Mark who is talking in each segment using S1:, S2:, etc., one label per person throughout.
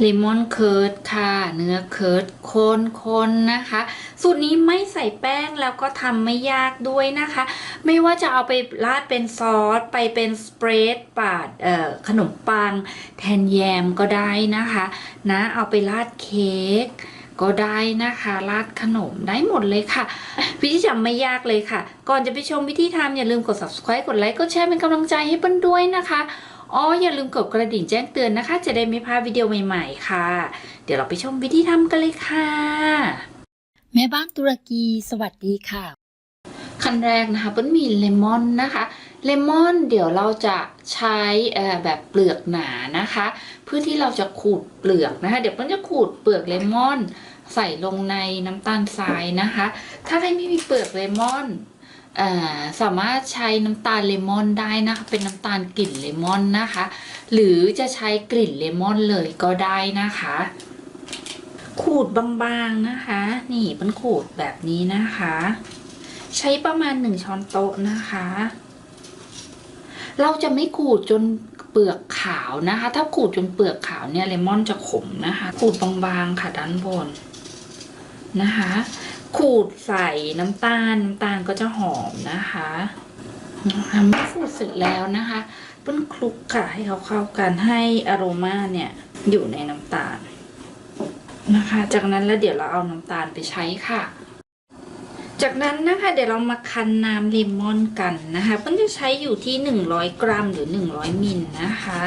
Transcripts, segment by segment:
S1: เลมอนเคิร์ดค่ะ เนื้อเคิร์ดคนคนๆนะคะ สูตรนี้ไม่ใส่แป้งแล้วก็ทำไม่ยากด้วยนะคะ ไม่ว่าจะเอาไปราดเป็นซอส ไปเป็นสเปรดปาดขนมปัง แทนแยมก็ได้นะคะ นะเอาไปราดเค้กก็ได้นะคะราดขนมได้หมดเลยค่ะ วิธีทำไม่ยากเลยค่ะ ก่อนจะไปชมวิธีทำอย่าลืมกด subscribe กดไลค์กดแชร์เป็นกำลังใจให้เปิ้ลด้วยนะคะ อ๋ออย่าลืมกดกระดิ่งแจ้งเตือนนะคะ จะได้ไม่พลาดวิดีโอใหม่ๆค่ะ เดี๋ยวเราไปชมวิธีทำกันเลยค่ะ
S2: แม่บ้านตุรกีสวัสดีค่ะ
S1: ขั้นแรกนะคะเปิ้ลมีเลมอนนะคะเลมอนเดี๋ยวเราจะใช้เอ่อแบบเปลือกหนานะคะ เพื่อที่เราจะขูดเปลือกนะคะ เดี๋ยวเปิ้ลจะขูดเปลือกเลมอน ใส่ลงในน้ำตาลทรายนะคะ ถ้าใครไม่มีเปลือกเลมอนเอ่อ สามารถใช้น้ำตาลเลมอนได้นะคะ เป็นน้ำตาลกลิ่นเลมอนนะคะ หรือจะใช้กลิ่นเลมอนเลยก็ได้นะคะ ขูดบางๆนะคะ นี่เป็นขูดแบบนี้นะคะ ใช้ประมาณหนึ่งช้อนโต๊ะนะคะ เราจะไม่ขูดจนเปลือกขาวนะคะ ถ้าขูดจนเปลือกขาวเนี่ยเลมอนจะขมนะคะ ขูดบางๆค่ะด้านบนนะคะ ขูดใส่น้ำตาลน้ำตาลก็จะหอมนะคะนะคะเมื่อขูดเสร็จแล้วนะคะเปิ้ลคลุกค่ะให้เขาเข้ากันให้อโรมาเนี่ยอยู่ในน้ำตาลนะคะ จากนั้นแล้วเดี๋ยวเราเอาน้ำตาลไปใช้ค่ะ จากนั้นนะคะเดี๋ยวเรามาคั้นน้ำเลมอนกันนะคะเปิ้ลจะใช้อยู่ที่ 100 กรัมหรือ 100มิลนะคะ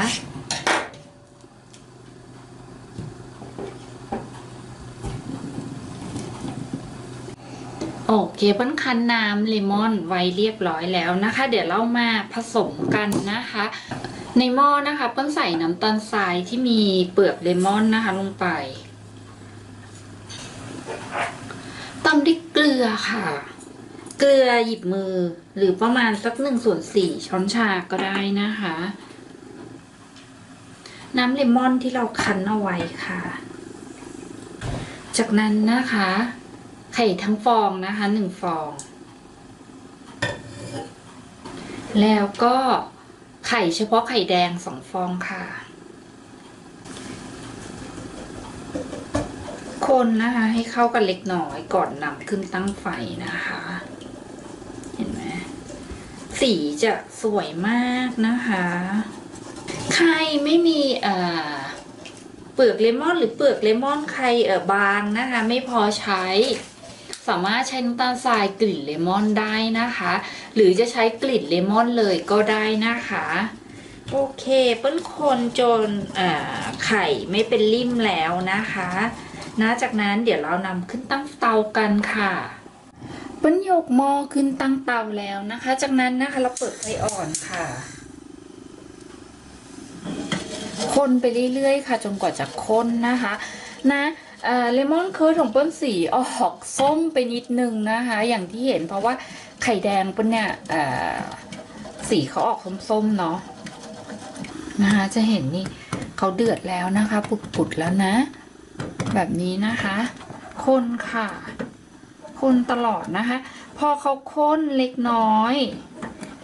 S1: โอเคเปิ้ลคั้นน้ำเลมอนไว้เรียบร้อยแล้วนะคะ เดี๋ยวเรามาผสมกันนะคะ ในหม้อนะคะเปิ้ลใส่น้ำตาลทรายที่มีเปลือกเลมอนนะคะลงไปตำด้วยเกลือค่ะ เกลือหยิบมือหรือประมาณสักหนึ่งส่วนสี่ช้อนชาก็ได้นะคะ น้ำเลมอนที่เราคั้นเอาไว้ค่ะ จากนั้นนะคะ ไข่ทั้งฟองนะคะหนึ่งฟอง แล้วก็ไข่เฉพาะไข่แดงสองฟองค่ะ คนนะคะให้เข้ากันเล็กน้อยก่อนนำขึ้นตั้งไฟนะคะ เห็นไหมสีจะสวยมากนะคะใครไม่มีเอ่อเปลือกเลมอนหรือเปลือกเลมอนใครเออบางนะคะ ไม่พอใช้ สามารถใช้น้ำตาลทรายกลิ่นเลมอนได้นะคะ หรือจะใช้กลิ่นเลมอนเลยก็ได้นะคะโอเคเปิ้ลคนจนอ่าไข่ไม่เป็นริ่มแล้วนะคะนะจากนั้นเดี๋ยวเรานำขึ้นตั้งเตากันค่ะ เปิ้ลยกหม้อขึ้นตั้งเตาแล้วนะคะ จากนั้นนะคะเราเปิดไฟอ่อนค่ะ คนไปเรื่อยๆค่ะ จนกว่าจะข้นนะคะ นะ เลมอนเคิร์ดของเปิ้ลสีออกส้มไปนิดนึงนะคะ อย่างที่เห็นเพราะว่าไข่แดงเปิ้ลเนี่ยสีเขาออกส้มๆเนาะนะคะจะเห็นนี่เขาเดือดแล้วนะคะปุดๆแล้วนะ แบบนี้นะคะ คนค่ะ คนตลอดนะคะ พอเขาข้นเล็กน้อย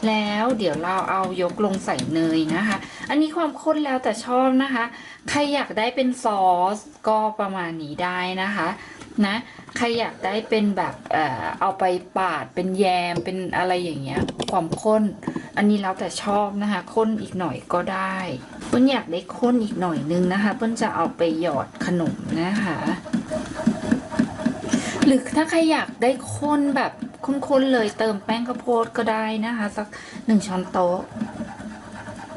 S1: แล้วเดี๋ยวเราเอายกลงใส่เนยนะคะ อันนี้ความข้นแล้วแต่ชอบนะคะ ใครอยากได้เป็นซอสก็ประมาณนี้ได้นะคะนะใครอยากได้เป็นแบบเอ่อเอาไปปาดเป็นแยมเป็นอะไรอย่างเงี้ย ความข้น อันนี้แล้วแต่ชอบนะคะข้นอีกหน่อยก็ได้เปิ้ลอยากได้ข้นอีกหน่อยนึงนะคะเปิ้ลจะเอาไปหยอดขนมนะคะ หรือถ้าใครอยากได้ข้นแบบ ข้นๆเลยเติมแป้งข้าวโพดก็ได้นะคะ สักหนึ่งช้อนโต๊ะ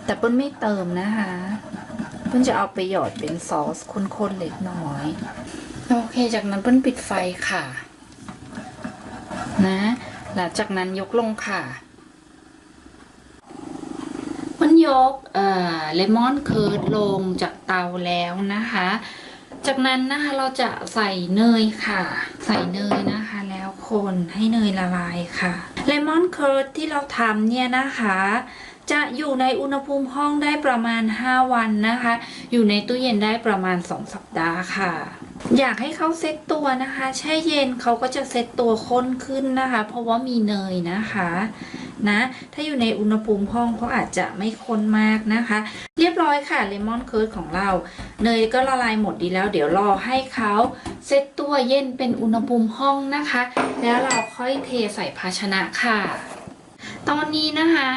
S1: แต่เปิ้ลไม่เติมนะคะเปิ้ลจะเอาไปหยอดเป็นซอสข้นๆเล็กน้อยโอเค จากนั้นเปิ้ลปิดไฟค่ะ นะ หลังจากนั้นยกลงค่ะมันยกเอ่อเลมอนเคิร์ดลงจากเตาแล้วนะคะ จากนั้นนะคะเราจะใส่เนยค่ะ ใส่เนยนะ คนให้เนยละลายค่ะเลมอนเคิร์ดที่เราทำเนี่ยนะคะจะอยู่ในอุณหภูมิห้องได้ประมาณ 5 วันนะคะ อยู่ในตู้เย็นได้ประมาณ 2 สัปดาห์ค่ะ อยากให้เขาเซ็ตตัวนะคะ แช่เย็นเขาก็จะเซ็ตตัวข้นขึ้นนะคะ เพราะว่ามีเนยนะคะ นะ ถ้าอยู่ในอุณหภูมิห้องเขาอาจจะไม่ข้นมากนะคะ เรียบร้อยค่ะเลมอนเคิร์ดของเรา เนยก็ละลายหมดดีแล้ว เดี๋ยวรอให้เขาเซตตัวเย็นเป็นอุณหภูมิห้องนะคะ แล้วเราค่อยเทใส่ภาชนะค่ะ ตอนนี้นะคะ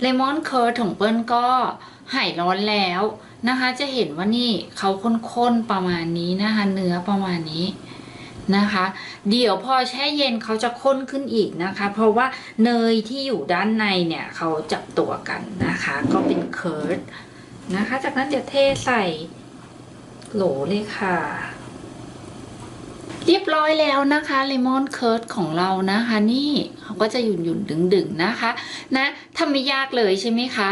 S1: เลมอนเคิร์ดของเปิ้ลก็หายร้อนแล้วนะคะ จะเห็นว่านี่เขาข้นๆประมาณนี้นะคะ เนื้อประมาณนี้ นะคะ เดี๋ยวพอแช่เย็นเขาจะข้นขึ้นอีกนะคะ เพราะว่าเนยที่อยู่ด้านในเนี่ยเขาจับตัวกันนะคะ ก็เป็นเคิร์ดนะคะ จากนั้นจะเทใส่โหลเลยค่ะ เรียบร้อยแล้วนะคะเลมอนเคิร์ดของเรานะคะ นี่เขาก็จะหยุ่นหยุ่นดึงดึงนะคะ นะทำไม่ยากเลยใช่ไหมคะ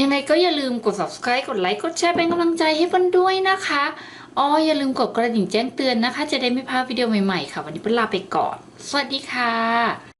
S1: ยังไงก็อย่าลืมกด subscribe กดไลค์กดแชร์เป็นกำลังใจให้เปิ้ลด้วยนะคะ อ๋ออย่าลืมกดกระดิ่งแจ้งเตือนนะคะ จะได้ไม่พลาดวิดีโอใหม่ๆค่ะ วันนี้เปิ้ลลาไปก่อน สวัสดีค่ะ